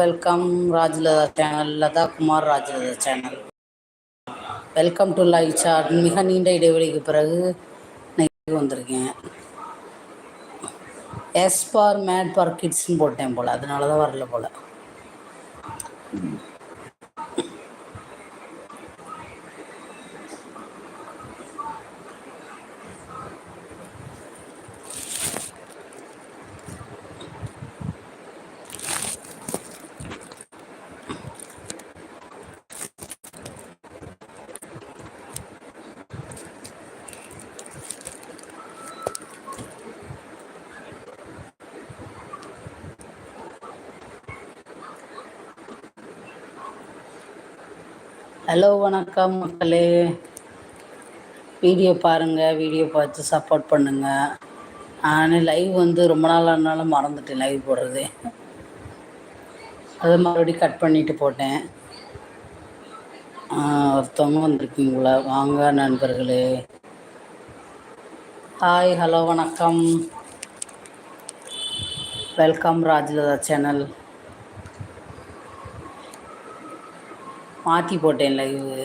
Welcome Rajlatha channel Latha Kumar Rajlatha channel welcome to live chat மிக நீண்ட இடைவெளிக்கு பிறகு இன்னைக்கு வந்திருக்கேன். எஸ் ஃபார் மேட் ஃபார் கிட்ஸ்னு போட்டேன் போல். அதனால தான் வரல போல். ஹலோ வணக்கம் மக்களே. வீடியோ பாருங்கள் வீடியோ பார்த்து சப்போர்ட் பண்ணுங்கள் நான் லைவ் வந்து ரொம்ப நாள் ஆனாலும் மறந்துட்டேன் லைவ் போடுறது. அதை மறுபடியும் கட் பண்ணிவிட்டு போட்டேன். ஒருத்தவங்க வந்திருக்கீங்களா? வாங்க நண்பர்களே. ஹாய் ஹலோ வணக்கம். வெல்கம் ராஜ்லதா சேனல் மாற்றி போட்டேன் லைவு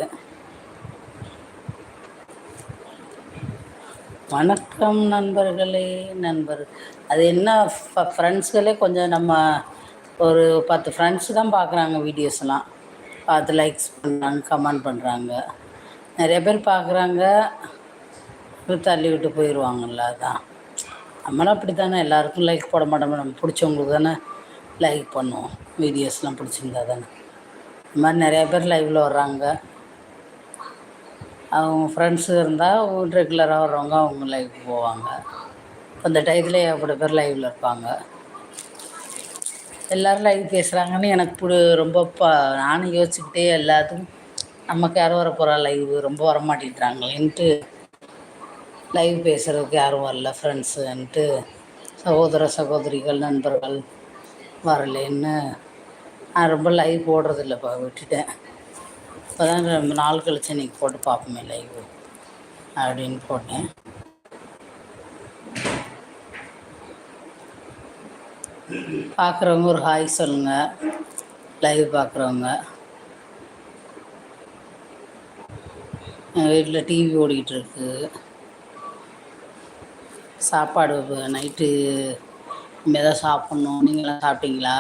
வணக்கம் நண்பர்களே நண்பர். அது என்ன ஃப்ரெண்ட்ஸ்களே கொஞ்சம் நம்ம ஒரு பத்து ஃப்ரெண்ட்ஸ் தான் பார்க்குறாங்க வீடியோஸ்லாம். பார்த்து லைக்ஸ் பண்ணுறாங்க கமெண்ட் பண்ணுறாங்க நிறைய பேர் பார்க்குறாங்க தள்ளி விட்டு போயிடுவாங்கல்ல அதான். நம்மளும் அப்படி தானே எல்லாருக்கும் லைக் போட மாட்டோம் நம்ம பிடிச்சவங்களுக்கு தானே லைக் பண்ணுவோம். வீடியோஸ்லாம் பிடிச்சிருந்தா தானே. இது மாதிரி நிறையா பேர் லைவில் வர்றாங்க. அவங்க ஃப்ரெண்ட்ஸு இருந்தால் ரெகுலராக வர்றவங்க அவங்க லைவுக்கு போவாங்க. அந்த டயத்தில் ஏகப்பட்ட பேர் லைவில் இருப்பாங்க. எல்லோரும் லைவ் பேசுகிறாங்கன்னு எனக்கு பிடி ரொம்ப ப நானும் யோசிச்சுக்கிட்டே எல்லாத்துக்கும் நமக்கு யாரும் வர போகிறா லைவ் ரொம்ப வரமாட்டேங்கிறாங்களேன்ட்டு லைவ் பேசுகிறதுக்கு யாரும் வரல. ஃப்ரெண்ட்ஸுன்ட்டு சகோதர சகோதரிகள் நண்பர்கள் வரலேன்னு நான் ரொம்ப லைவ் போடுறதில்லப்பா விட்டுட்டேன். இப்போ தான் ரொம்ப நாள் கழிச்சு இன்றைக்கி போட்டு பார்ப்போமே லைவ் அப்படின்னு போட்டேன். பார்க்குறவங்க ஒரு ஹாய் சொல்லுங்கள் லைவ் பார்க்குறவங்க. எங்கள் வீட்டில் டிவி ஓடிக்கிட்டு இருக்கு. சாப்பாடு நைட்டு இனிமேல் தான் சாப்பிட்ணும். நீங்களாம் சாப்பிட்டீங்களா?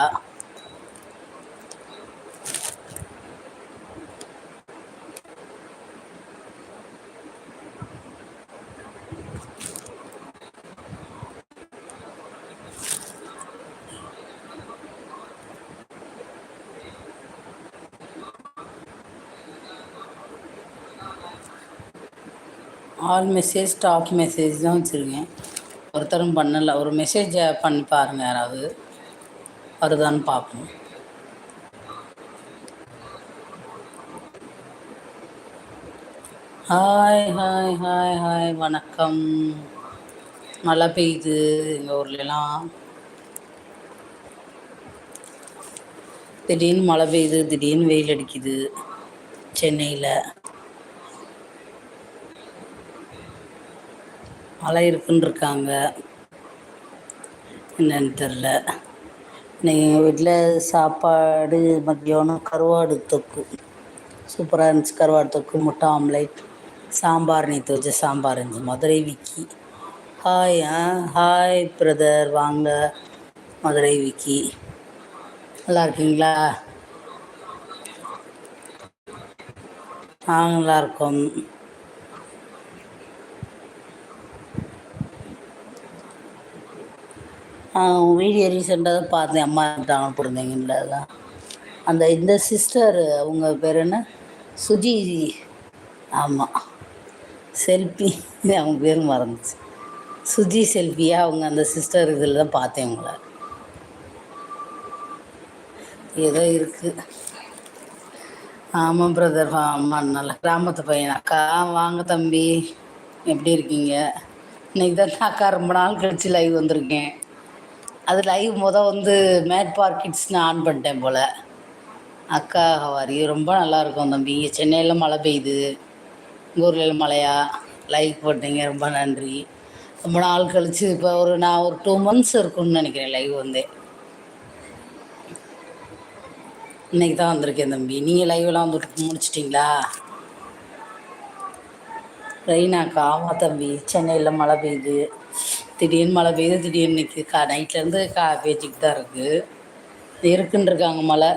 ஆல் மெசேஜ் டாப் மெசேஜ் தான் வச்சுருக்கேன். ஒருத்தரும் பண்ணலை. ஒரு மெசேஜை பண்ணி பாருங்கள் யாராவது. வருதான்னு பார்ப்போம். ஹாய் ஹாய் ஹாய் ஹாய் வணக்கம். மழை பெய்யுது எங்கள் ஊர்லலாம் திடீர்னு மழை பெய்யுது திடீர்னு வெயில் அடிக்குது. சென்னையில். மழை இருக்குன்னு இருக்காங்க என்னன்னு தெரில. இன்னைக்கு எங்கள் வீட்டில் சாப்பாடு மத்தியானம் கருவாடு தொக்கு. சூப்பராக இருந்துச்சு கருவாடு தொக்கு முட்டை ஆம்லேட் சாம்பார் நேற்று வச்ச சாம்பார் இருந்துச்சு. Madurai Vicky. Hi ah hi brother வாங்க. மதுரை விக்கி. நல்லா இருக்கீங்களா? நாங்கள் நல்லா இருக்கோம். வீடியோ ரீசெண்டாக தான் பார்த்தேன். அம்மா இருக்காங்க போட்டிருந்தீங்கல்ல அதான். அந்த இந்த சிஸ்டர் அவங்க பேர் என்ன? சுஜி. ஆமாம் செல்ஃபி அவங்க பேர் மறந்துச்சு. சுஜி செல்ஃபியாக அவங்க அந்த சிஸ்டர் இதில் தான் பார்த்தேன் உங்களை. ஏதோ இருக்குது ஆமாம் பிரதர் ஆமாம் நல்ல கிராமத்து பையன். அக்கா வாங்க தம்பி. எப்படி இருக்கீங்க? இன்னைக்கு தான் அக்கா ரொம்ப நாள் கழிச்சு லைவ் வந்திருக்கேன். அது லைவ் மொதல் வந்து மேட்பார் கிட்ஸ்னு ஆன் பண்ணிட்டேன் போல். அக்கா ஹவாரி ரொம்ப நல்லாயிருக்கும் தம்பி. இங்கே சென்னையில் மழை பெய்யுது. ஊரில் மழையா? லைவ் போட்டீங்க ரொம்ப நன்றி. ரொம்ப நாள் கழித்து இப்போ ஒரு நான் ஒரு டூ மந்த்ஸ் இருக்கும்னு நினைக்கிறேன் லைவ் வந்து. இன்றைக்கி தான் வந்திருக்கேன் தம்பி. நீங்கள் லைவ்லாம் வந்து முடிச்சிட்டிங்களா? ரெய்னாக்கா ஆமாம் தம்பி. சென்னையில் மழை பெய்யுது. திடீர்னு மழை பெய்யுது திடீர்னு இன்னைக்கு கா நைட்லேருந்து கா பேச்சுக்கு தான் இருக்குது இருக்குன்னு இருக்காங்க மழை.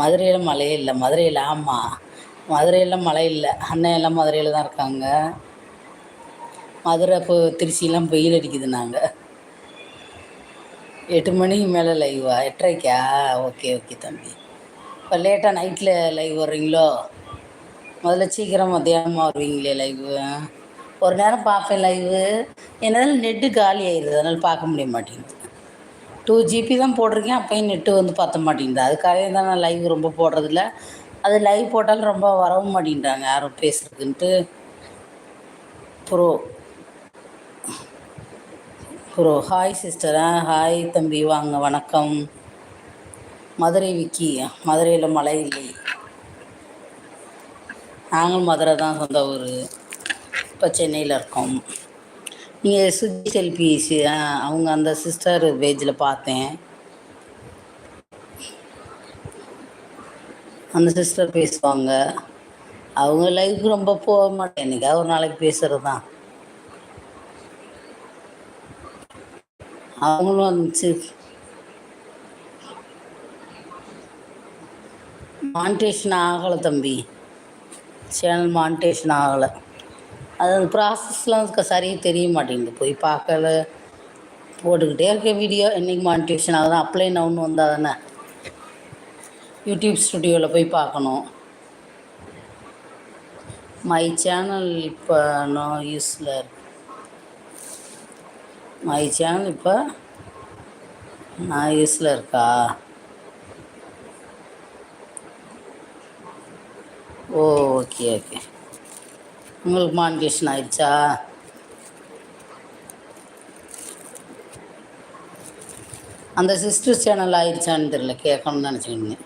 மதுரையில் மழையே இல்லை. மதுரையில் ஆமாம் மதுரையில் மழை இல்லை. அண்ணன் எல்லாம் மதுரையில் தான் இருக்காங்க. மதுரை இப்போ திருச்சியெலாம் வெயில் அடிக்குது நாங்கள் எட்டு மணிக்கு மேலே லைவா எட்டரைக்கா? ஓகே ஓகே தம்பி. இப்போ லேட்டாக நைட்டில் லைவ் வர்றீங்களோ? முதல்ல சீக்கிரம் மத்தியானமாக வருவீங்களே லைவு ஒரு நேரம் பார்ப்பேன் லைவு என்னால் நெட்டு காலி ஆயிடுது அதனால் பார்க்க முடிய மாட்டேங்குது. டூ ஜிபி தான் போட்டிருக்கேன். அப்போயும் நெட்டு வந்து பற்ற மாட்டேங்குது. அதுக்காகவே தான் நான் லைவ் ரொம்ப போடுறதில்ல. அது லைவ் போட்டாலும் ரொம்ப வரவும் மாட்டேங்கிறாங்க யாரும் பேசுகிறதுன்ட்டு ப்ரோ. ப்ரோ. ஹாய் சிஸ்டரா ஹாய் தம்பி. வாங்க. வணக்கம். மதுரை விக்கி. மதுரையில் மழை இல்லை. நாங்களும் மதுரை தான் சொந்த ஊர். இப்போ சென்னையில் இருக்கோம். நீங்கள் சுஜி செல்பி அவங்க அந்த சிஸ்டர் பேஜில் பார்த்தேன். அந்த சிஸ்டர் பேசுவாங்க. அவங்க லைஃப் ரொம்ப போக மாட்டேன். என்னைக்கா ஒரு நாளைக்கு பேசுகிறது தான் அவங்களும் வந்துச்சு. மான்டேஷன் ஆகலை தம்பி. சேனல் மான்டேஷன் ஆகலை. அது அந்த ப்ராசஸ்லாம் சரியாக தெரிய மாட்டேங்குது போய் பார்க்கல. போட்டுக்கிட்டே இருக்க வீடியோ என்றைக்கு மானிட்டேஷன் ஆகுது அப்ளை நவுன்னு வந்தால் தானே. யூடியூப் ஸ்டுடியோவில் போய் பார்க்கணும். மை சேனல் இப்போ நோ யூஸில் மை சேனல் இப்போ நான் யூஸில் இருக்கா? ஓ ஓகே ஓகே உங்களுக்கு மான்கேஷன் ஆயிடுச்சா அந்த சிஸ்டர் சேனல் ஆயிடுச்சான்னு தெரியல கேட்கணும்னு நினச்சிக்கிங்க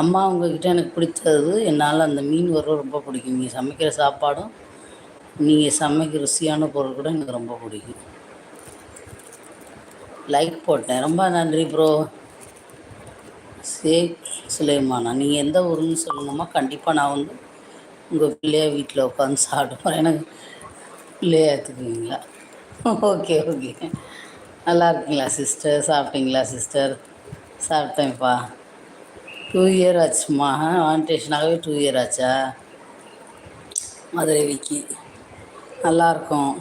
அம்மா உங்ககிட்ட எனக்கு பிடிச்சது என்னால் அந்த மீன் வறுவல் ரொம்ப பிடிக்கும். நீங்கள் சமைக்கிற சாப்பாடும் நீங்கள் சமைக்கிற ருசியான பொருள் கூட எனக்கு ரொம்ப பிடிக்கும். லைக் போட்டேன். ரொம்ப நன்றி ப்ரோ ஷேக் சுலைமானா நீங்கள் எந்த ஊருன்னு சொல்லணுமா? கண்டிப்பாக நான் வந்து உங்கள் பிள்ளைய வீட்டில் உட்காந்து சாப்பிடுவேன் எனக்கு பிள்ளைய ஏற்றுக்குவீங்களா ஓகே ஓகே. நல்லா இருக்கீங்களா சிஸ்டர் சாப்பிட்டீங்களா சிஸ்டர் சாப்பிட்டேன்ப்பா. டூ இயர் ஆச்சுமா ஆன்டேஷனாகவே டூ இயர் ஆச்சா? மதுரை விக்கி நல்லாயிருக்கும்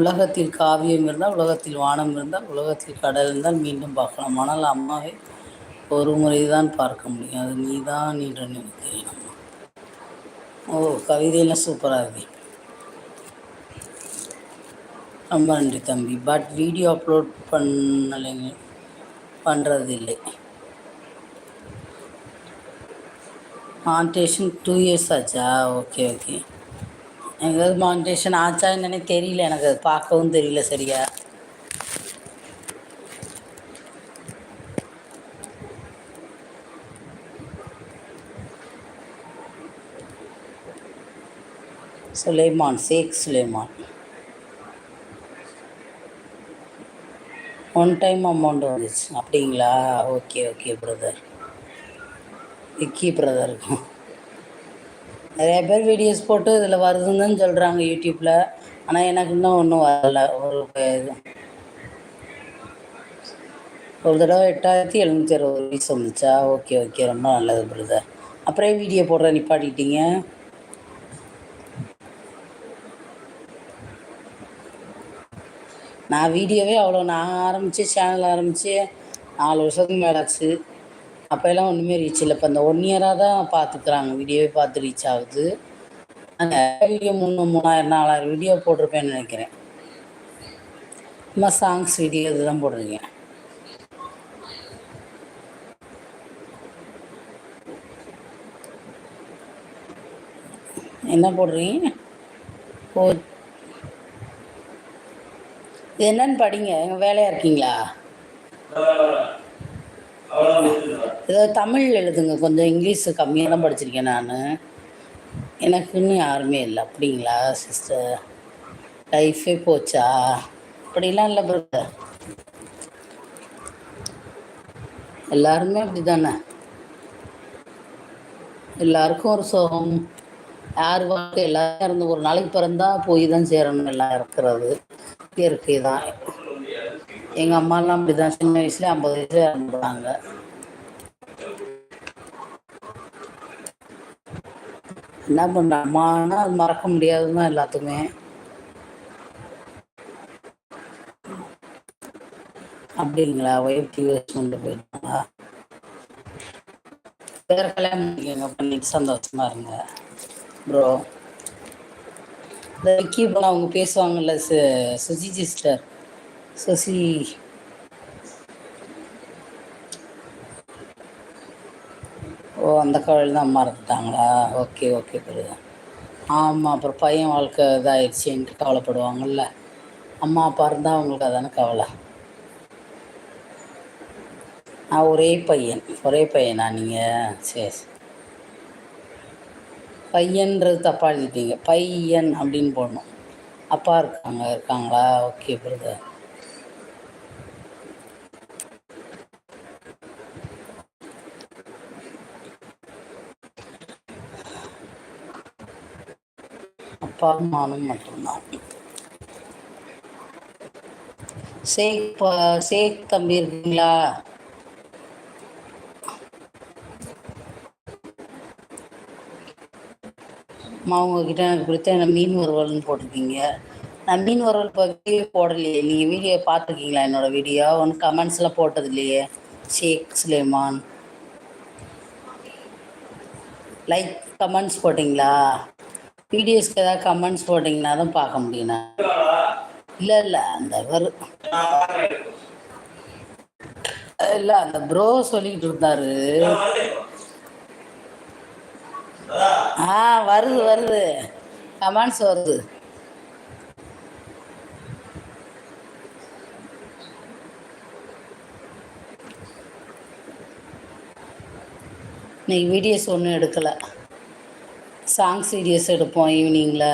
உலகத்தில் காவியம் இருந்தால் உலகத்தில் வானம் இருந்தால் உலகத்தில் கடல் இருந்தால் மீண்டும் பார்க்கலாம். ஆனால் அம்மாவை ஒரு முறை தான் பார்க்க முடியும். அது நீ தான் என்று நினைக்கிறேன். ஓ கவிதையெல்லாம் சூப்பராக இருக்கு. ரொம்ப நன்றி தம்பி. பட் வீடியோ அப்லோட் பண்ணலைங்க. பண்ணுறது இல்லை மான்டேஷன் டூ இயர்ஸ் ஆச்சா ஓகே ஓகே எங்கேயாவது மானிட்டேஷன் ஆச்சா என்னன்னு தெரியல. எனக்கு அது பார்க்கவும் தெரியல சரியா? Sulaiman Sheikh Sulaiman. One time amount வந்துச்சு. அப்படிங்களா? ஓகே ஓகே பிரதர் விக்கி பிரதருக்கும் நிறைய பேர் வீடியோஸ் போட்டு இதில் வருதுன்னு சொல்கிறாங்க யூடியூப்பில் ஆனால் எனக்கு இன்னும் ஒன்றும் வரல. ஒரு இது. ஒரு தடவை எட்டாயிரத்தி எழுநூற்றி அறுபது வயசு வந்துச்சா? ஓகே ஓகே ரொம்ப நல்லது பிரதர் அப்புறம் வீடியோ போடுற நிப்பாட்டிக்கிட்டீங்க நான் வீடியோவே அவ்வளோ நான் ஆரம்பித்து சேனல் ஆரம்பித்து நாலு வருஷத்துக்கு மேலாச்சு ஆச்சு. அப்போல்லாம் ஒன்றுமே ரீச் இல்லை. இப்போ இந்த ஒன் இயராக தான் பார்த்துக்குறாங்க. வீடியோவே பார்த்து ரீச் ஆகுது. வீடியோ மூணு மூணாயிரம் நாலாயிரம் வீடியோ போட்டிருப்பேன்னு நினைக்கிறேன். சும்மா சாங்ஸ் வீடியோ இதுதான் போடுறீங்க என்ன போடுறீங்க? ஓ இது என்னன்னு படிங்க. எங்கள் வேலையாக இருக்கீங்களா? ஏதோ தமிழ் எழுதுங்க. கொஞ்சம் இங்கிலீஷ் கம்மியாக தான் படிச்சிருக்கேன் நான். எனக்குன்னு யாருமே இல்லை. அப்படிங்களா சிஸ்டர் லைஃபே போச்சா? அப்படிலாம் இல்லை பிரதர் எல்லாருமே அப்படிதானே? எல்லாருக்கும் ஒரு சோகம். யார் வாழ்க்கை? எல்லாரும் இருந்து ஒரு நாளைக்கு பிறந்தா போய் தான் சேரணும் எல்லாம் இருக்கிறது. இயற்கை தான் எங்கள் அம்மாலாம் அப்படி தான் சின்ன வயசுல ஐம்பது வயசுல இறந்துடுறாங்க என்ன பண்ண அம்மானா அது மறக்க முடியாதுதான் எல்லாத்துக்குமே. அப்படிங்களா ஒய்ஃப் டிவிஎஸ் கொண்டு போயிட்டாங்களா? வேற கல்யாணம் பண்ணிக்கங்க பண்ணிட்டு சந்தோஷமா இருங்க. ப்ரோ இந்த விக்கி அவங்க பேசுவாங்கல்ல சு சுஜி சிஸ்டர். சுசி ஓ அந்த கவலை தான் அம்மா இருந்துட்டாங்களா ஓகே ஓகே புரியுது. ஆமாம் அப்புறம் பையன் வாழ்க்கை இதாகிடுச்சின்ட்டு கவலைப்படுவாங்கல்ல. அம்மா அப்பா இருந்தால் அவங்களுக்கு அதான கவலை? ஆ ஒரே பையன் ஒரே பையனா நீங்கள் சரி சரி. பையன்றது தப்பாக எழுதிட்டீங்க. பையன் அப்படின்னு போடணும். அப்பா இருக்காங்க இருக்காங்களா? ஓகே பிரதர் அப்பா நானும் மட்டும்தான். சேக் சேக் தம்பி இருக்கீங்களா? அம்மா உங்ககிட்ட எனக்கு பிடித்த என்ன மீன் வறுவல்னு போட்டிருக்கீங்க. நான் மீன் வறுவல் பற்றி போடலையே. நீங்கள் வீடியோ பார்த்துருக்கீங்களா என்னோட வீடியோ? ஒன்று கமெண்ட்ஸ்லாம் போட்டது இல்லையே ஷேக் சுலேமான். லைக் கமெண்ட்ஸ் போட்டிங்களா? வீடியோஸ்க்கு ஏதாவது கமெண்ட்ஸ் போட்டிங்கன்னா தான் பார்க்க முடியும் நான் இல்லை இல்லை அந்த வரு இல்லை அந்த ப்ரோ சொல்லிக்கிட்டு இருந்தாரு. ஆ வருது வருது. கமெண்ட்ஸ் வருது. இன்னைக்கு வீடியோஸ் ஒன்றும் எடுக்கலை. சாங்ஸ் வீடியோஸ் எடுப்போம் ஈவினிங்கில்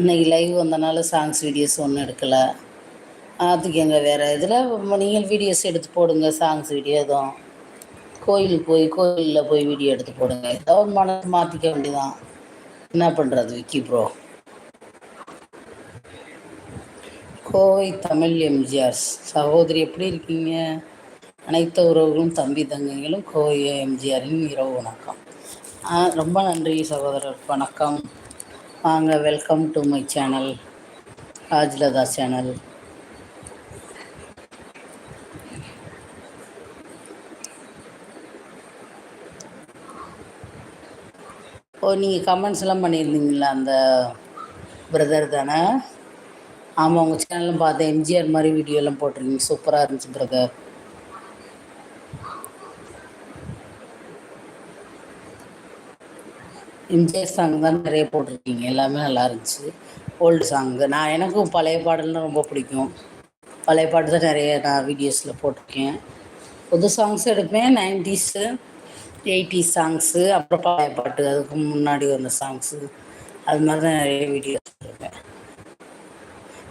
இன்னைக்கு லைவ் வந்தனால சாங்ஸ் வீடியோஸ் ஒன்றும் எடுக்கலை. அதுக்கு எங்கே வேறு? இதில் நீங்கள் வீடியோஸ் எடுத்து போடுங்க சாங்ஸ் வீடியோ எதுவும். கோயிலுக்கு போய் கோயிலில் போய் வீடியோ எடுத்து போடுங்க. ஏதாவது மனசு மாற்றிக்க வேண்டியதான் என்ன பண்ணுறது விக்கி ப்ரோ கோவை தமிழ் எம்ஜிஆர் சகோதரி எப்படி இருக்கீங்க? அனைத்து உறவுகளும் தம்பி தங்கைகளும் கோவை எம்ஜிஆரின் இரவு வணக்கம். ரொம்ப நன்றி சகோதரர் வணக்கம். வாங்க welcome to my channel Rajlatha channel ஓ நீங்கள் கமெண்ட்ஸ் எல்லாம் பண்ணியிருந்தீங்களா? அந்த பிரதர் தானே? ஆமாம் உங்கள் சேனலும் பார்த்தேன். எம்ஜிஆர் மாதிரி வீடியோலாம் போட்டிருக்கீங்க. சூப்பராக இருந்துச்சு பிரதர் எம்ஜிஆர் சாங் தான் நிறைய போட்டிருக்கீங்க. எல்லாமே நல்லா இருந்துச்சு. ஓல்டு சாங்கு நான் எனக்கும் பழைய பாடல்னால் ரொம்ப பிடிக்கும். பழைய பாட்டு தான் நிறைய நான் வீடியோஸில் போட்டிருக்கேன். புது சாங்ஸ் எடுப்பேன் நைன்டிஸு எயிட்டி சாங்ஸு அப்புறம் பழைய பாட்டு அதுக்கு முன்னாடி வந்த சாங்ஸு அது மாதிரி தான் நிறைய வீடியோஸ் இருக்கேன்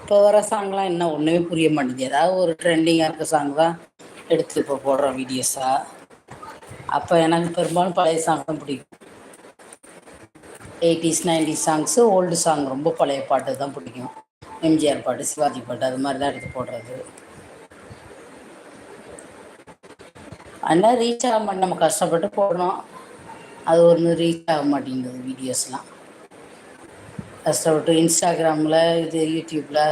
இப்போ வர சாங்லாம் என்ன ஒன்றுமே புரிய மாட்டேங்குது. ஏதாவது ஒரு ட்ரெண்டிங்காக இருக்க சாங் தான் எடுத்து இப்போ போடுறோம் வீடியோஸாக அப்போ எனக்கு பெரும்பாலும் பழைய சாங் தான் பிடிக்கும். Eighties nineties songs old song ரொம்ப பழைய பாட்டு தான் பிடிக்கும். எம்ஜிஆர் பாட்டு சிவாஜி பாட்டு அது மாதிரி தான் எடுத்து போடுறது. அதனால் ரீச் ஆக மாட்டேன் நம்ம கஷ்டப்பட்டு போடுறோம் அது ஒன்று ரீச் ஆக மாட்டேங்குது வீடியோஸ்லாம் கஷ்டப்பட்டு இன்ஸ்டாகிராமில் இது யூடியூப்பில்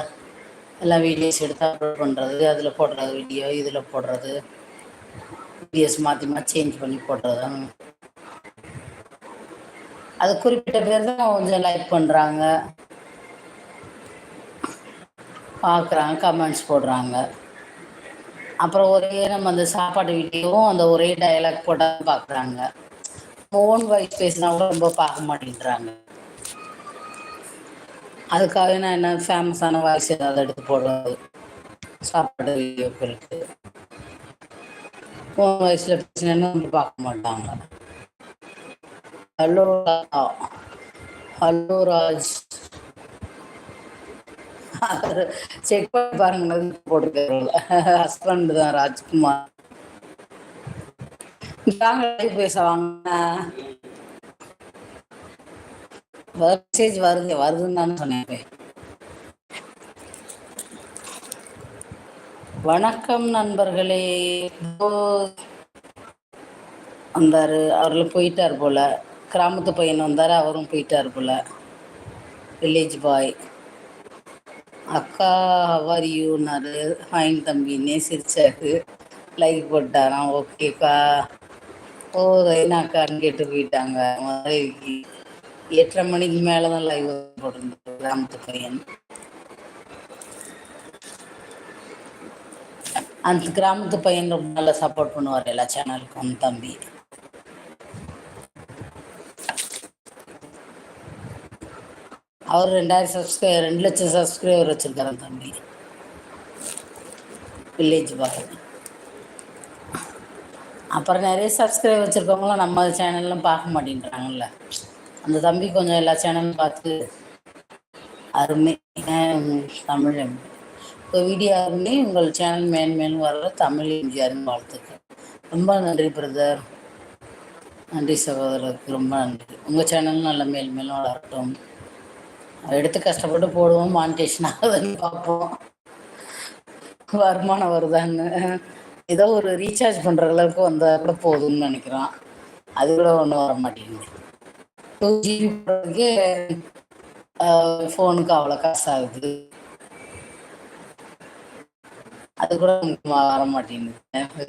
எல்லாம் வீடியோஸ் எடுத்து அப்லோட் பண்ணுறது அதில் போடுறது வீடியோ இதில் போடுறது. வீடியோஸ் மாற்றி மாற்றி சேஞ்ச் பண்ணி போடுறது. அது குறிப்பிட்ட பேர் தான் கொஞ்சம் லைக் பண்ணுறாங்க பார்க்குறாங்க கமெண்ட்ஸ் போடுறாங்க. அப்புறம் ஒரே நம்ம அந்த சாப்பாடு வீட்டையும் அந்த ஒரே டயலாக் போட்டால் பார்க்குறாங்க ஓன் வாய்ஸ் பேசினா கூட ரொம்ப பார்க்க மாட்டேங்கிறாங்க அதுக்காக நான் என்ன ஃபேமஸான வாய்ஸ் ஏதாவது எடுத்து போடுறது? சாப்பாடு வீடியோக்களுக்கு ஓன் வாய்ஸில் பேசினேன்னு வந்து பார்க்க மாட்டாங்க? Hello hello Raj. செக் பண்ணி பாருங்க போட்டுருக்க ஹஸ்பண்ட் தான் ராஜ்குமார். வாங்க பேச வாங்க. மெசேஜ் வருது வருதுன்னு சொன்னேன். வணக்கம் நண்பர்களே. வந்தார். அவரில் போயிட்டார் போல. கிராமத்து பையன் வந்தார் அவரும் போயிட்டார் போல. வில்லேஜ் பாய் அக்கா ஹவர் யூனாரு ஃபைன் தம்பின்னே சிரிச்சாரு லைக் போட்டாராம். ஓகேக்கா. ஓ அக்கான்னு கேட்டு போயிட்டாங்க. எட்டரை மணிக்கு மேலே தான் லைவ் போட்டிருந்தாரு கிராமத்து பையன். அந்த கிராமத்து பையன் ரொம்ப நல்லா சப்போர்ட் பண்ணுவார் எல்லா சேனலுக்கும் தம்பி. அவர் ரெண்டாயிரம் சப்ஸ்கிரை ரெண்டு லட்சம் சப்ஸ்கிரைபர் வச்சுருக்காரு தம்பி. வில்லேஜ் பாரதி அப்புறம் நிறைய சப்ஸ்கிரைபர் வச்சுருக்கவங்களாம் நம்ம சேனல்லாம் பார்க்க மாட்டேன்றாங்கல்ல. அந்த தம்பி கொஞ்சம் எல்லா சேனலும் பார்த்து அருமை தமிழ் இப்போ வீடியோ அருமை உங்கள் சேனல் மேன் மேலும் வர்ற தமிழ் எம்ஜிஆர்னு வாழ்த்துக்கள். ரொம்ப நன்றி பிரதர் நன்றி சகோதரருக்கு ரொம்ப நன்றி. உங்கள் சேனலும் நல்ல மேல் மேலும் வளரட்டும். எடுத்து கஷ்டப்பட்டு போடுவோம் மானிட்டேஷன் ஆகுதுன்னு பார்ப்போம். வருமானம் வருதான்னு. ஏதோ ஒரு ரீசார்ஜ் பண்ணுற அளவுக்கு வந்தால் கூட போதும்னு நினைக்கிறோம். அது கூட ஒன்றும் வர மாட்டேங்குது. டூ ஜிபி போடுறதுக்கே ஃபோனுக்கு அவ்வளோ காசு ஆகுது அது கூட வர மாட்டேங்குது.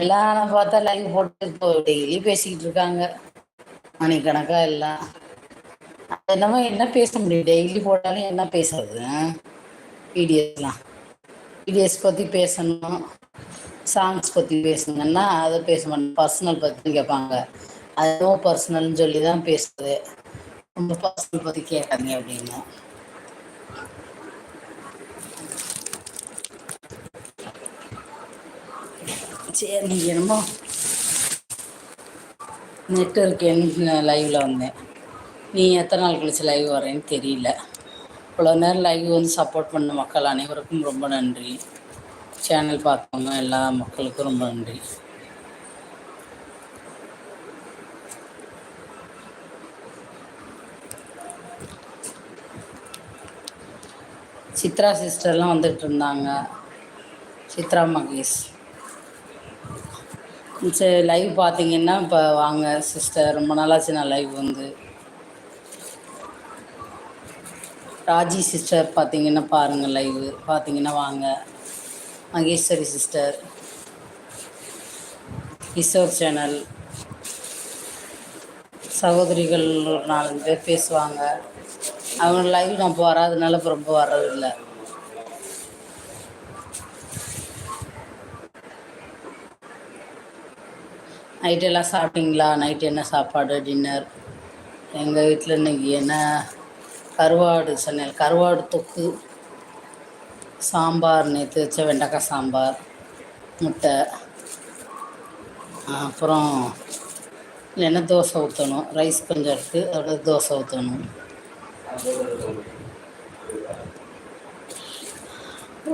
எல்லாம் பார்த்தா லைவ் போட்டு இப்போ டெய்லி பேசிக்கிட்டு இருக்காங்க. மணிக்கணக்காக எல்லாம். என்னமோ என்ன பேச முடியும்? டெய்லி போட்டாலும் என்ன பேசுறது பிடிஎஸ்லாம் பிடிஎஸ் பற்றி பேசணும்? சாங்ஸ் பற்றி பேசுங்கன்னா அதை பேச மாட்டோம். பர்சனல் பற்றி கேட்பாங்க. அதுவும் பர்சனல்னு சொல்லி தான் பேசுது. ரொம்ப பர்சனல் பற்றி கேட்காதீங்க அப்படின்னு. சரி நீங்கள் என்னமோ நெட்ஒர்க் லைவில் வந்தேன். நீ எத்தனை நாள் கழிச்சு லைவ் வரேன்னு தெரியல. இவ்வளோ நேரம் லைவ் வந்து சப்போர்ட் பண்ண மக்கள் அனைவருக்கும் ரொம்ப நன்றி. சேனல் பார்த்தவங்க எல்லா மக்களுக்கும் ரொம்ப நன்றி. சித்ரா சிஸ்டர்லாம் வந்துட்டு இருந்தாங்க. சித்ரா மகேஷ். சரி லைவ் பார்த்தீங்கன்னா இப்போ வாங்க சிஸ்டர் ரொம்ப நாளாச்சு நான் லைவ் வந்து. ராஜி சிஸ்டர் பார்த்தீங்கன்னா பாருங்கள் லைவ் பார்த்தீங்கன்னா வாங்க. மகேஸ்வரி சிஸ்டர் கிஷோர் சேனல் சகோதரிகள் ஒரு நாலு பேர் பேசுவாங்க. அவங்க லைவ் நான் இப்போ வராதனால இப்போ ரொம்ப வர்றதில்லை. நைட்டெல்லாம் சாப்பிட்டீங்களா? நைட்டு என்ன சாப்பாடு? டின்னர் எங்கள் வீட்டில் இன்றைக்கி என்ன கருவாடு சென்னையில் கருவாடு தொக்கு சாம்பார் நேற்று வச்ச வெண்டைக்காய் சாம்பார் முட்டை அப்புறம் இல்லைன்னா தோசை ஊற்றணும் ரைஸ் கொஞ்சம் இருக்குது அதோட தோசை ஊற்றணும்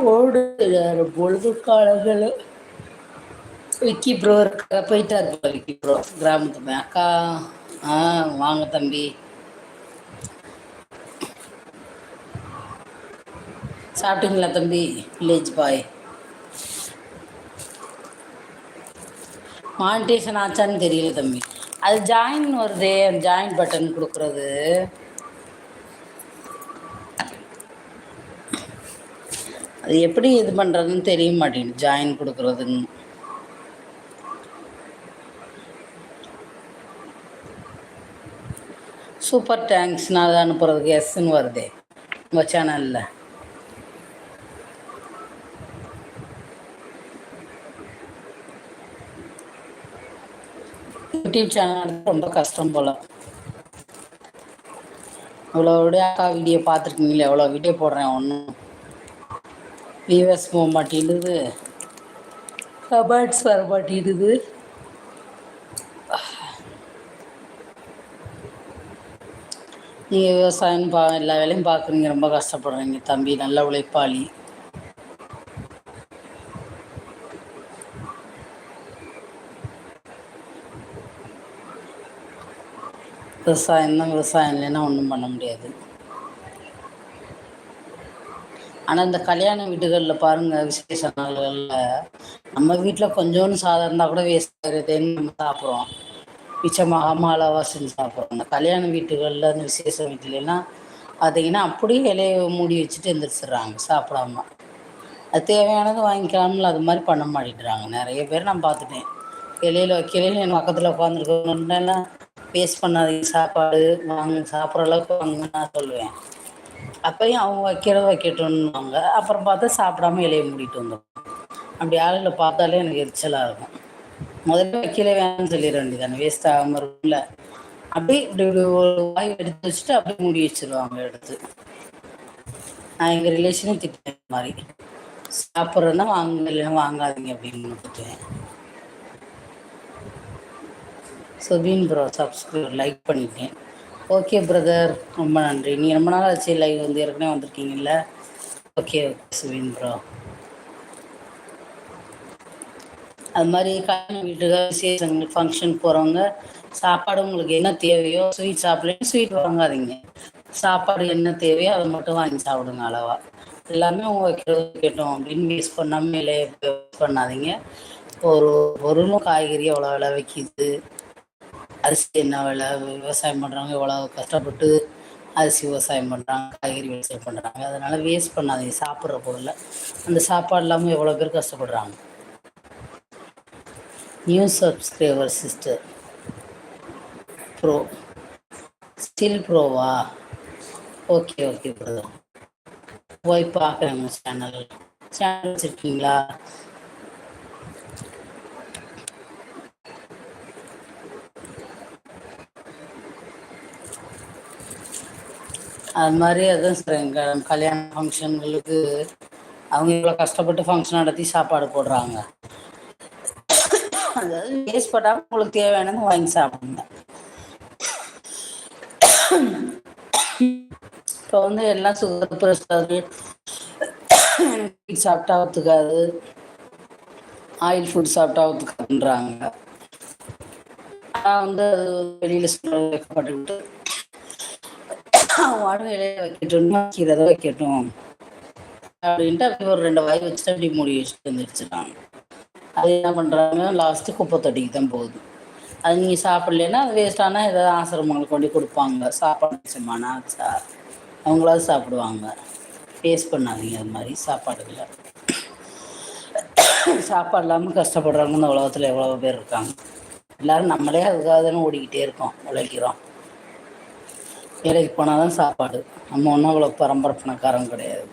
ஓடுகிற பொழுது காலங்கள் விக்கி ப்ரோ இருக்க? போயிட்டார் விக்கி ப்ரோ கிராமத்து அக்கா ஆ வாங்க தம்பி. சாப்பிட்டீங்களா தம்பி? வில்லேஜ் பாய் மானிட்டேஷன் ஆச்சான்னு தெரியல தம்பி. அது ஜாயின் வருதே ஜாயின் பட்டன் கொடுக்குறது. அது எப்படி இது பண்ணுறதுன்னு தெரிய மாட்டேங்குது ஜாயின் கொடுக்குறதுன்னு. சூப்பர் தேங்க்ஸ்னா அதை அனுப்புறதுக்கு எஸ்ன்னு வருதே உங்கள் சேனலில் யூடியூப் சேனல் ரொம்ப கஷ்டம் போல். இவ்வளோ அக்கா வீடியோ பார்த்துருக்கீங்களே எவ்வளோ வீடியோ போடுறேன் ஒன்றும் வியூவர்ஸ் போக மாட்டேங்குது. கமெண்ட்ஸ் வர மாட்டேங்குது. நீங்க விவசாயம் பா எல்லா வேலையும் பாக்குறீங்க ரொம்ப கஷ்டப்படுறீங்க தம்பி நல்ல உழைப்பாளி. விவசாயம் தான் விவசாயம் இல்லைன்னா ஒன்றும் பண்ண முடியாது. ஆனால் இந்த கல்யாண வீடுகளில் பாருங்கள் விசேஷ நாள்களில் நம்ம வீட்டில் கொஞ்சோண்டு சாதம் இருந்தால் கூட வேஸ்ட் ஆகுதுன்னு நம்ம சாப்பிட்றோம்? மிச்சமாக அளவாக செஞ்சு சாப்பிட்றோம். இந்த கல்யாண வீட்டுகளில் அந்த விசேஷ வீட்டிலலாம் பார்த்தீங்கன்னா அப்படியே இலையை மூடி வச்சுட்டு எந்திரிச்சிடுறாங்க சாப்பிடாம. அது தேவையானது வாங்கிக்கலாம்ல அது மாதிரி பண்ண மாட்டேங்கிறாங்க நிறைய பேர் நான் பார்த்துட்டேன் இலையில வைக்கலையில் என் பக்கத்தில் உட்காந்துருக்கவங்கலாம் வேஸ்ட் பண்ணாதீங்க சாப்பாடு வாங்க சாப்பிட்ற அளவுக்கு வாங்க நான் சொல்லுவேன். அப்பயும் அவங்க வைக்கிறத வைக்கட்டும்னுவாங்க. அப்புறம் பார்த்தா சாப்பிடாம இலையை மூடிட்டு வந்துடும் அப்படி ஆளுகளை பார்த்தாலே எனக்கு எரிச்சலாக இருக்கும். முதல்ல வைக்கல வேணும்னு சொல்லிட வேண்டியதானே வேஸ்ட் ஆகாமல் இருக்கும்ல. அப்படியே இப்படி இப்படி ஒரு வாய் எடுத்து வச்சுட்டு அப்படியே மூடி வச்சிருவாங்க எடுத்து. நான் எங்கள் ரிலேஷனும் திட்டேன் மாதிரி. சாப்பிட்றதுனா வாங்க இல்லைன்னா வாங்காதீங்க அப்படின்னு திட்டுவேன். சுபீன் ப்ரோ சப்ஸ்கிரைப் லைக் பண்ணிட்டேன். ஓகே பிரதர் ரொம்ப நன்றி. நீ ரொம்ப நாள் ஆச்சு லைவ் வந்து ஏற்கனவே வந்திருக்கீங்கல்ல? ஓகே ஓகே சுவின் ப்ரோ அது மாதிரி கல்யாண வீட்டுக்கு விசேஷங்கள் ஃபங்க்ஷன் போகிறவங்க சாப்பாடு உங்களுக்கு என்ன தேவையோ ஸ்வீட் சாப்பிடலாம் ஸ்வீட் வாங்காதீங்க. சாப்பாடு என்ன தேவையோ அதை மட்டும் வாங்கி சாப்பிடுங்க அளவா. எல்லாமே உங்கள் வைக்கிறது கேட்டோம் அப்படின்னு வேஸ்ட் பண்ணாமல் இலையை வேஸ்ட் பண்ணாதீங்க. ஒரு பொருளும் காய்கறி எவ்வளோ விலை விற்கிது அரிசி என்ன விலை? விவசாயம் பண்ணுறவங்க எவ்வளோ கஷ்டப்பட்டு அரிசி விவசாயம் பண்ணுறாங்க காய்கறி விவசாயம் பண்ணுறாங்க அதனால் வேஸ்ட் பண்ணாதீங்க சாப்பிட்ற பொருளை. அந்த சாப்பாடு இல்லாமல் எவ்வளோ பேர் கஷ்டப்படுறாங்க? New subscriber sister bro still ப்ரோவா okay okay bro போய் பார்க்குறேங்க சேனல் சேனல் வச்சுருக்கீங்களா? அது மாதிரி அதுவும் சார் எங்கள் கல்யாண ஃபங்க்ஷன்களுக்கு அவங்க இவ்வளோ கஷ்டப்பட்டு ஃபங்க்ஷன் நடத்தி சாப்பாடு போடுறாங்க. அதாவது வேஸ்ட் பண்ணாமல் உங்களுக்கு தேவையானது வாங்கி சாப்பிடுங்க. இப்போ வந்து எல்லாம் சுகர் பிரஷர் சாப்பிட்டா ஒத்துக்காது. ஆயில் ஃபுட் சாப்பிட்டா ஒத்துக்காதுன்றாங்க. ஆனால் வந்து அது வெளியில் சொல்ல வைக்கப்பட்டுக்கிட்டு வாடகை வைக்கட்டும் வைக்கிறத வைக்கட்டும் அப்படின்ட்டு அப்படி ஒரு ரெண்டு வாய் வச்சுட்டு அப்படி மூடி வச்சுட்டு வந்துடுச்சுட்டாங்க அது என்ன பண்ணுறாங்க லாஸ்ட்டு குப்பை தொட்டிக்கு தான் போகுது. அது நீங்கள் சாப்பிட்லன்னா அது வேஸ்ட்டானா ஏதாவது ஆசிரமங்களுக்கு கொண்டு கொடுப்பாங்க. சாப்பாடு மிச்சமானா சார் அவங்களாவது சாப்பிடுவாங்க. வேஸ்ட் பண்ணாதீங்க அது மாதிரி சாப்பாடுகளை. சாப்பாடு இல்லாமல் கஷ்டப்படுறவங்க இந்த உலகத்தில் எவ்வளோ பேர் இருக்காங்க. எல்லோரும் நம்மளே அதுக்காக தானே ஓடிக்கிட்டே இருக்கோம் உழைக்கிறோம். வேலைக்கு போனால் தான் சாப்பாடு. நம்ம ஒன்றும் அவ்வளோ பரம்பரை பணக்காரம் கிடையாது.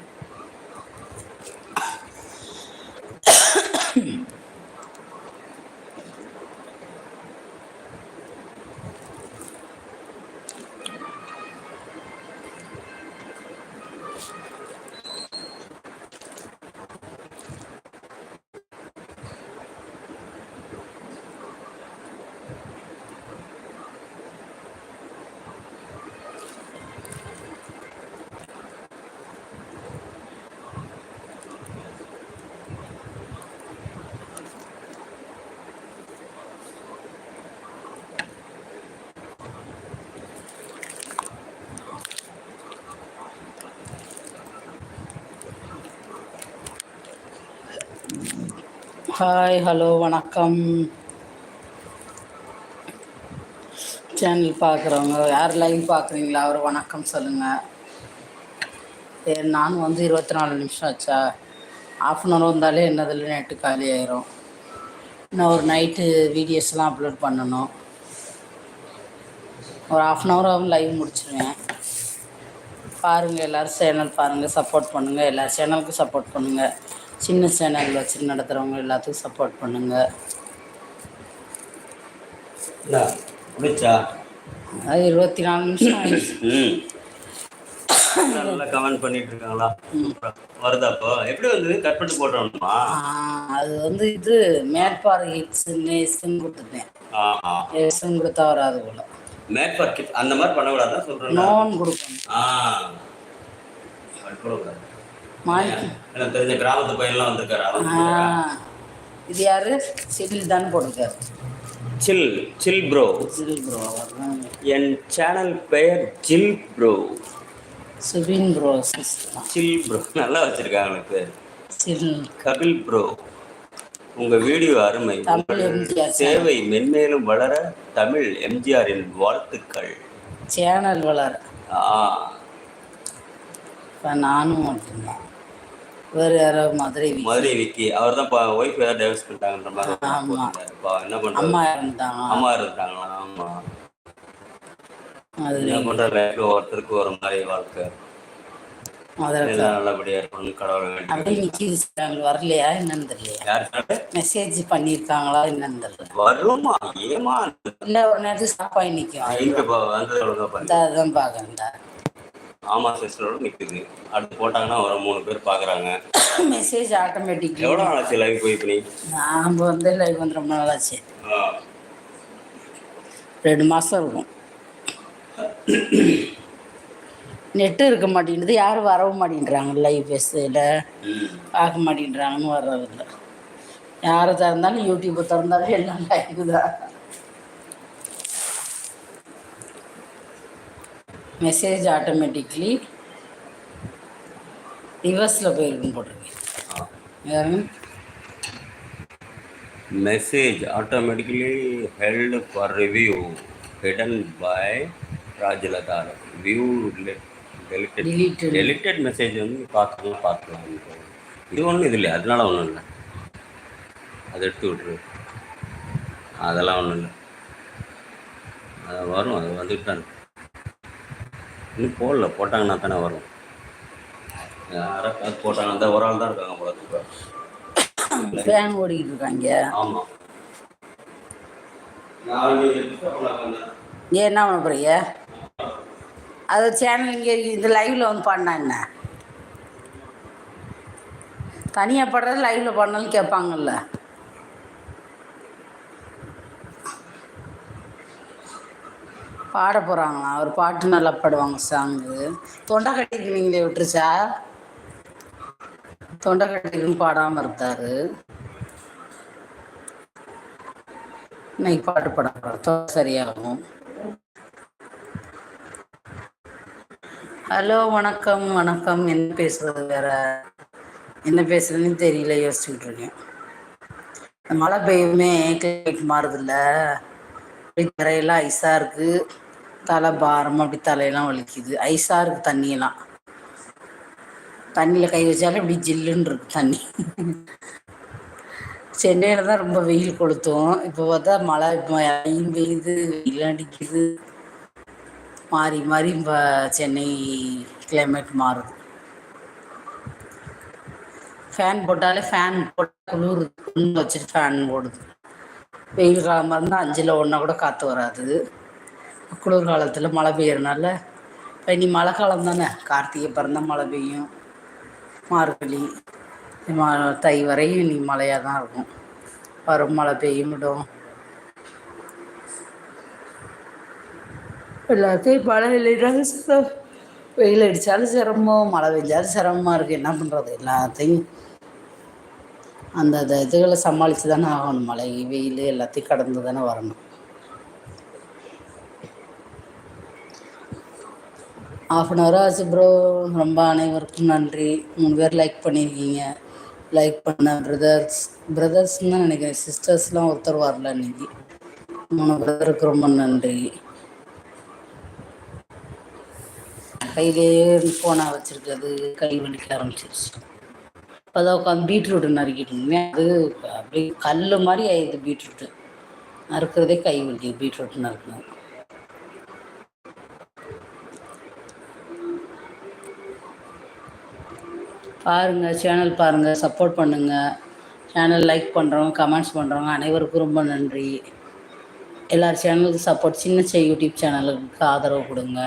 ஹாய் ஹலோ வணக்கம். சேனல் பார்க்குறவங்க யார் லைவ் பார்க்குறீங்களா? அவர் வணக்கம் சொல்லுங்கள் நானும் வந்து இருபத்தி நாலு நிமிஷம் ஆச்சா? ஆஃப் அன் ஹவர் வந்தாலே என்னதில் நெட்டு காலி ஆயிரும். இன்னும் ஒரு நைட்டு வீடியோஸ்லாம் அப்லோட் பண்ணணும். ஒரு ஆஃப் அன் ஹவர் ஆகும் லைவ் முடிச்சிருவேன். பாருங்கள் எல்லோரும் சேனல் பாருங்கள் சப்போர்ட் பண்ணுங்கள் எல்லா சேனலுக்கும் சப்போர்ட் பண்ணுங்கள் சின்ன சேனல் வச்சு நடத்துகிறவங்க எல்லாத்துக்கும் சப்போர்ட் பண்ணுங்கள் அது இருபத்தி நாலு நிமிஷம் நல்லா கமெண்ட் பண்ணிட்டு இருக்காங்களா வருதாப்போ எப்படி வந்து கட் பண்ணி போட்டோம்மா அது வந்து இது மேற்பார்வை ஹிட்ஸ் எஸ்ன்னு கொடுத்துட்டேன். எஸ்ன்னு கொடுத்தா வராது போல. மேட் ஃபார் கிட்ஸ் அந்த மாதிரி பண்ணக்கூடாதுன்னு சொல்றேன் நோன். கொடுக்கணும். ஆ. மாறி எனக்கு தெரிஞ்ச கிராமத்து பையன்லாம் வந்திருக்காரு. இது யாரு? சிவில் தானே போட்டிருக்காரு. Chill chill bro. Civil bro என் சேனல் பெயர் ஜில் bro. Subin bro chill bro. நல்லா வச்சிருக்காங்க எனக்கு பேர். சிவில் கபில் ப்ரோ உங்க வீடியோ அருமை. சேவை மென்மேலும் வளர தமிழ் எம்ஜிஆரின் வாழ்த்துக்கள். சேனல் வளர. ஆ. இப்போ நானும் மட்டும்தான். வேறு யாரோ மதுரை மதுரை விக்கி அவர் தான் ஒய்ஃப் ஏதாவது டைவர்ஸ் பண்ணிட்டாங்கன்ற மாதிரி. இப்போ என்ன பண்றது? அம்மா இறந்துட்டாங்க அம்மா இருந்தாங்களா? ஆமா. மதுரை. என்ன பண்றது? லைஃப்ல ஒருத்தருக்கு ஒரு மாதிரி வாழ்க்கை. வரலையா? என்னன்னு சொன்னது? மெசேஜ் பண்ணியிருக்காங்களா? என்னன்னு தெரியல. வருமா? ஏமா இல்லை ஒரு நேரத்துக்கு ஸ்டாப் ஆகி இப்போ பண்ணி அதான் பார்க்குறேன் ஆமா சிஸ்டரோட நிக்குது. அடுத்து போட்டாங்கன்னா ஒரு மூணு பேர் பாக்குறாங்க. மெசேஜ் ஆட்டோமேட்டிக்லி எவ்வளவு நாளாச்சு லைவ் போய் பண்ணி நாம் வந்து லைவ் வந்து ரொம்ப நாளாச்சு ரெண்டு மாதம் இருக்கும். நெட்டு இருக்க மாட்டேங்குது. யாரும் வரவும் மாட்டேன்றாங்க லைவ் பேசுறதுல பார்க்க மாட்டேன்றாங்கன்னு வர்றதில்ல. யாரை திறந்தாலும் யூடியூப்பை திறந்தாலும் எல்லாம் லைவ் தான். மெசேஜ் ஆட்டோமேட்டிக்லி ரிவர்ஸில் போயிருக்குன்னு போட்டிருக்கேன். Message automatically held for review hidden by Rajalatha view deleted. Deleted message வந்து பார்க்கலாம் பார்க்கலாம் இது ஒன்றும் இது இல்லை அதனால ஒன்றும் இல்லை. அதை எடுத்து விட்ரு அதெல்லாம் ஒன்றும் இல்லை. அது வரும் அது வந்துட்டு தான். இன்னும் போடல போட்டாங்கன்னா தானே வரும். யாராவது போட்டாங்கன்னா தான் ஒரு ஆள் தான் இருக்காங்க போல இப்ப. ஃபேன் ஓடிக்கிட்டு இருக்காங்க. ஆமா. நான் நீங்க disturb பண்ணாம இருந்தேன். ஏன் என்ன பண்ண போறீங்க? அது சேனல் இங்கே இந்த லைவ்ல வந்து பண்ணா என்ன? தனியாக படுறது லைவ்ல பண்ணாலும் கேட்பாங்கல்ல. பாட போகிறாங்களாம் அவர் பாட்டு நல்லா பாடுவாங்க சாங்கு தொண்டை கட்டிருக்கீங்களே விட்டுருச்சா? தொண்டை கட்டிருக்குன்னு பாடாமல் இருந்தார் இன்னைக்கு பாட்டு பாட போகிறோம் சரியாகும். ஹலோ வணக்கம் வணக்கம். என்ன பேசுறது வேற? என்ன பேசுறதுன்னு தெரியல யோசிச்சுட்டு இருக்கேன். மழை பெய்யுமே கிளைமேட் மாறுதில்ல. அப்படி தரையெல்லாம் ஐஸாக இருக்கு. தலை பாரமாக அப்படி தலையெல்லாம் வலிக்குது. ஐஸாக இருக்கு தண்ணியெல்லாம். தண்ணியில் கை வச்சாலும் இப்படி ஜில்லுன்னு இருக்கு தண்ணி. சென்னையில் தான் ரொம்ப வெயில் கொளுத்தும். இப்போ பார்த்தா மழை இப்போ வெயில் பெய்யுது வெயில் அடிக்குது. மாறி மாறி இப்போ சென்னை கிளைமேட் மாறுது. ஃபேன் போட்டாலே ஃபேன் போட்டால் குளிர் வச்சுட்டு ஃபேன் ஓடுது வெயில் காலமாக இருந்தால் அஞ்சில் ஒன்றா கூட காற்று வராது. குளிர் காலத்தில் மழை பெய்யறனால இப்போ இனி மழை காலம் தானே. கார்த்திகை பிறந்தால் மழை பெய்யும். மார்கழி தை வரையும் இனி மழையாக தான் இருக்கும். வரும் மழை பெய்யும் விடும். எல்லாத்தையும் மழை இல்லைனாலும் சிரமம் வெயில் அடித்தாலும் சிரமம் மழை பெஞ்சாலும் சிரமமாக இருக்குது என்ன பண்ணுறது எல்லாத்தையும் அந்த அந்த இதுகளை சமாளித்து தானே ஆகணும். மழை வெயில் எல்லாத்தையும் கடந்து தானே வரணும். ஆஃப் அன் ஹவர் ஆச்சு ப்ரோ ரொம்ப அனைவருக்கும் நன்றி. மூணு பேர் லைக் பண்ணியிருக்கீங்க. லைக் பண்ண பிரதர்ஸ் பிரதர்ஸ்னு தான் நினைக்கிறேன். சிஸ்டர்ஸ்லாம் ஒருத்தர் வரல இன்னைக்கு. மூணு பிரதருக்கு ரொம்ப நன்றி. கையிலேயே ஃபோனாக வச்சுருக்கிறது கை வலிக்க ஆரம்பிச்சிருச்சு. இப்போதான் உட்காந்து பீட்ரூட்டு நறுக்கிட்டு அது அப்படியே கல் மாதிரி ஆயிடுது பீட்ரூட்டு. நறுக்கிறதே கை வலிக்குது பீட்ரூட் நறுக்கணும் பாருங்கள் சேனல் பாருங்கள் சப்போர்ட் பண்ணுங்கள் சேனல் லைக் பண்ணுறவங்க கமெண்ட்ஸ் பண்ணுறவங்க அனைவருக்கும் ரொம்ப நன்றி. எல்லார் சேனலுக்கும் சப்போர்ட் சின்ன சே யூடியூப் சேனலுக்கு ஆதரவு கொடுங்க.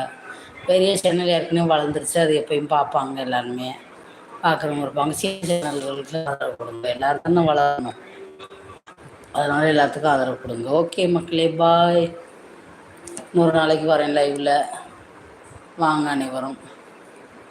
பெரிய சேனல் ஏற்கனவே வளர்ந்துருச்சு அது எப்பயும் பார்ப்பாங்க எல்லாருமே. பார்க்குறவங்க இருப்பாங்க. சேனல்களுக்கு ஆதரவு கொடுங்க. எல்லாருக்கும் வளரணும். அதனால எல்லாத்துக்கும் ஆதரவு கொடுங்க. ஓகே மக்களே பாய் இன்னொரு நாளைக்கு வரேன் லைவில் வாங்க அனைவரும்.